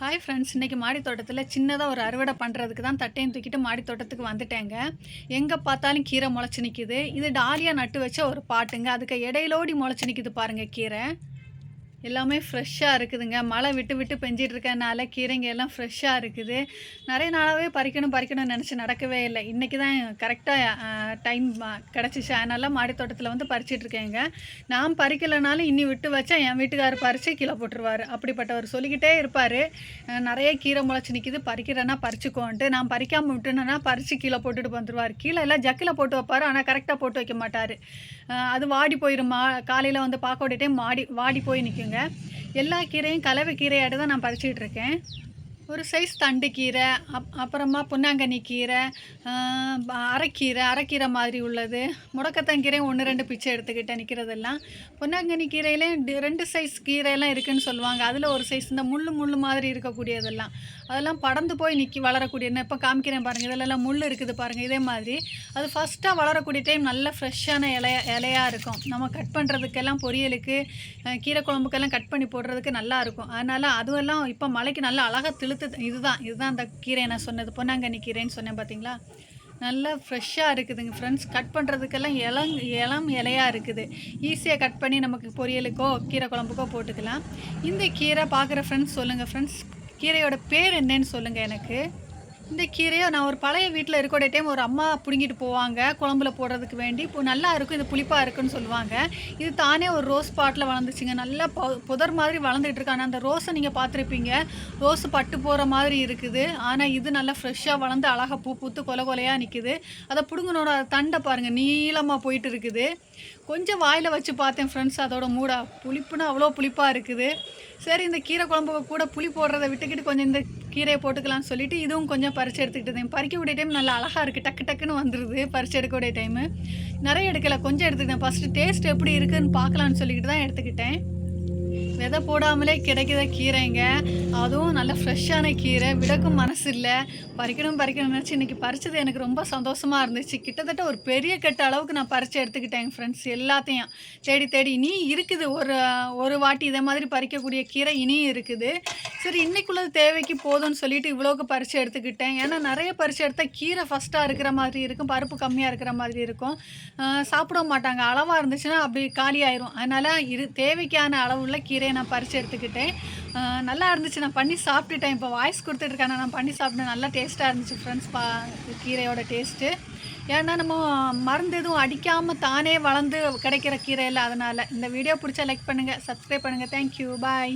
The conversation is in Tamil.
ஹாய் ஃப்ரெண்ட்ஸ் இன்றைக்கி மாடி தோட்டத்தில் சின்னதாக ஒரு அறுவடை பண்ணுறதுக்கு தான் தட்டையும் தூக்கிட்டு மாடி தோட்டத்துக்கு வந்துட்டேங்க. எங்கே பார்த்தாலும் கீரை முளைச்சி நிற்கிது இது டாலியாக நட்டு வச்ச ஒரு பாட்டுங்க. அதுக்கு இடையிலோடி முளைச்சி நிற்கிது பாருங்கள் கீரை. எல்லாமே ஃப்ரெஷ்ஷாக இருக்குதுங்க. மழை விட்டு விட்டு பெஞ்சிட்டு இருக்கனால கீரைங்க எல்லாம் ஃப்ரெஷ்ஷாக இருக்குது. நிறைய நாளாகவே பறிக்கணும் பறிக்கணும்னு நினச்சி நடக்கவே இல்லை. இன்றைக்கி தான் கரெக்டாக டைம் கிடச்சிச்சு. அதனால் மாடி தோட்டத்தில் வந்து பறிச்சிட்ருக்கேங்க. நான் பறிக்கலைனாலும் இன்னி விட்டு வச்சா என் வீட்டுக்காரர் பறித்து கீழே போட்டுருவார். அப்படிப்பட்டவர் சொல்லிக்கிட்டே இருப்பார். நிறைய கீரை முளைச்சி நிற்கிது பறிக்கிறேன்னா பறிச்சுக்கோன்ட்டு. நான் பறிக்காமல் விட்டுனேன்னா பறித்து கீழே போட்டுட்டு வந்துடுவார் கீழே எல்லாம் ஜக்கில் போட்டு வைப்பார். ஆனால் கரெக்டாக போட்டு வைக்க மாட்டார். அது வாடி போயிடுமா காலையில் வந்து பார்க்க விட்டுட்டே மாடி வாடி போய் பாருங்க. எல்லா கீரையும் கலவை கீரையாட்டு தான் நான் பறிச்சிட்டு இருக்கேன். ஒரு சைஸ் தண்டு கீரை அப் அப்புறமா பொன்னாங்கண்ணி கீரை அரைக்கீரை அரைக்கீரை மாதிரி உள்ளது. முடக்கத்தங்கீரையும் ஒன்று ரெண்டு பிச்சை எடுத்துக்கிட்டேன் நிற்கிறதெல்லாம் பொன்னாங்கண்ணி கீரையிலே ரெண்டு சைஸ் கீரையெல்லாம் இருக்குதுன்னு சொல்லுவாங்க. அதில் ஒரு சைஸ் இந்த முள் முள் மாதிரி இருக்கக்கூடியதெல்லாம். அதெல்லாம் படர்ந்து போய் நிற்கி வளரக்கூடிய இப்போ காமிக்கிறேன் பாருங்கள் இதெல்லாம் முள் இருக்குது பாருங்கள் இதே மாதிரி. அது ஃபஸ்ட்டாக வளரக்கூடிய டைம் நல்ல ஃப்ரெஷ்ஷான இலைய இலையாக இருக்கும். நம்ம கட் பண்ணுறதுக்கெல்லாம் பொரியலுக்கு கீரை குழம்புக்கெல்லாம் கட் பண்ணி போடுறதுக்கு நல்லா இருக்கும். அதனால் அதுவெல்லாம் இப்போ மலைக்கு நல்லா அழகாக திழுத்து இதுதான் இதுதான் அந்த கீரை நான் சொன்னது பொன்னாங்கண்ணி கீரைன்னு சொன்னேன் பார்த்தீங்களா நல்லா ஃப்ரெஷ்ஷாக இருக்குதுங்க ஃப்ரெண்ட்ஸ் கட் பண்ணுறதுக்கெல்லாம் இளம் இளம் இலையாக இருக்குது. ஈஸியாக கட் பண்ணி நமக்கு பொரியலுக்கோ கீரை குழம்புக்கோ போட்டுக்கலாம். இந்த கீரை பார்க்குற ஃப்ரெண்ட்ஸ் சொல்லுங்கள் ஃப்ரெண்ட்ஸ் கீரையோட பேர் என்னன்னு சொல்லுங்கள் எனக்கு. இந்த கீரையை நான் ஒரு பழைய வீட்டில் இருக்கக்கூடிய டைம் ஒரு அம்மா பிடுங்கிட்டு போவாங்க குழம்புல போடுறதுக்கு வேண்டி. இப்போ நல்லா இருக்கும் இது புளிப்பாக இருக்குன்னு சொல்லுவாங்க. இது தானே ஒரு ரோஸ் பாட்டில் வளர்ந்துச்சுங்க. நல்லா பொ- புதர் மாதிரி வளர்ந்துட்டு இருக்கு. ஆனால் அந்த ரோஸை நீங்கள் பார்த்துருப்பீங்க. ரோஸ் பட்டு போகிற மாதிரி இருக்குது. ஆனால் இது நல்லா ஃப்ரெஷ்ஷாக வளர்ந்து அழகாக பூ பூத்து கொலை கொலையாக நிற்குது அதை பிடுங்கனோட தண்டை பாருங்கள் நீளமாக போயிட்டு இருக்குது. கொஞ்சம் வாயில் வச்சு பார்த்தேன் ஃப்ரெண்ட்ஸ் அதோட மூடா புளிப்புனா அவ்வளோ புளிப்பாக இருக்குது. சரி இந்த கீரை குழம்புக்கு கூட புளி போடுறத விட்டுக்கிட்டு கொஞ்சம் இந்த கீரையை போட்டுக்கலாம்னு சொல்லிட்டு இதுவும் கொஞ்சம் பறிச்சு எடுத்துக்கிட்டேன் பறிக்கக்கூடிய டைம் நல்லா அழகாக இருக்குது டக்கு டக்குன்னு வந்துடுது பறிச்சு எடுக்கக்கூடிய டைமு நிறைய எடுக்கலை கொஞ்சம் எடுத்துக்கிட்டேன். ஃபஸ்ட்டு டேஸ்ட் எப்படி இருக்குதுன்னு பார்க்கலான்னு சொல்லிக்கிட்டு தான் எடுத்துக்கிட்டேன். விதை போடாமலே கிடைக்கிற கீரைங்க. அதுவும் நல்ல ஃப்ரெஷ்ஷான கீரை. விடக்கும் மனசு இல்லை பறிக்கணும் பறிக்கணும்னு நினச்சி இன்றைக்கி பறிச்சது எனக்கு ரொம்ப சந்தோஷமாக இருந்துச்சு. கிட்டத்தட்ட ஒரு பெரிய கட்ட அளவுக்கு நான் பறித்து எடுத்துக்கிட்டேன் ஃப்ரெண்ட்ஸ் எல்லாத்தையும். தேடி தேடி இனி இருக்குது. ஒரு ஒரு வாட்டி இதை மாதிரி பறிக்கக்கூடிய கீரை இனியும் இருக்குது. சரி இன்னைக்குள்ளது தேவைக்கு போதும்னு சொல்லிட்டு இவ்வளோக்கு பறித்து எடுத்துக்கிட்டேன். ஏன்னா நிறைய பறித்து எடுத்தால் கீரை ஃபஸ்ட்டாக இருக்கிற மாதிரி இருக்கும். பருப்பு கம்மியாக இருக்கிற மாதிரி இருக்கும். சாப்பிட மாட்டாங்க. அளவாக இருந்துச்சுன்னா அப்படி காலியாயிரும். அதனால் இரு தேவைக்கான அளவுள்ள கீரையை நான் பறித்து எடுத்துக்கிட்டேன். நல்லா இருந்துச்சு. நான் பண்ணி சாப்பிட்டுட்டேன். இப்போ வாய்ஸ் கொடுத்துட்ருக்கேன் நான் பண்ணி சாப்பிட்டேன். நல்லா டேஸ்ட்டாக இருந்துச்சு ஃப்ரெண்ட்ஸ் பா கீரையோட டேஸ்ட்டு ஏன்னா நம்ம மருந்து எதுவும் அடிக்காமல் தானே வளர்ந்து கிடைக்கிற கீரை இல்லை அதனால் இந்த வீடியோ பிடிச்சா லைக் பண்ணுங்கள் சப்ஸ்கிரைப் பண்ணுங்கள் தேங்க்யூ பாய்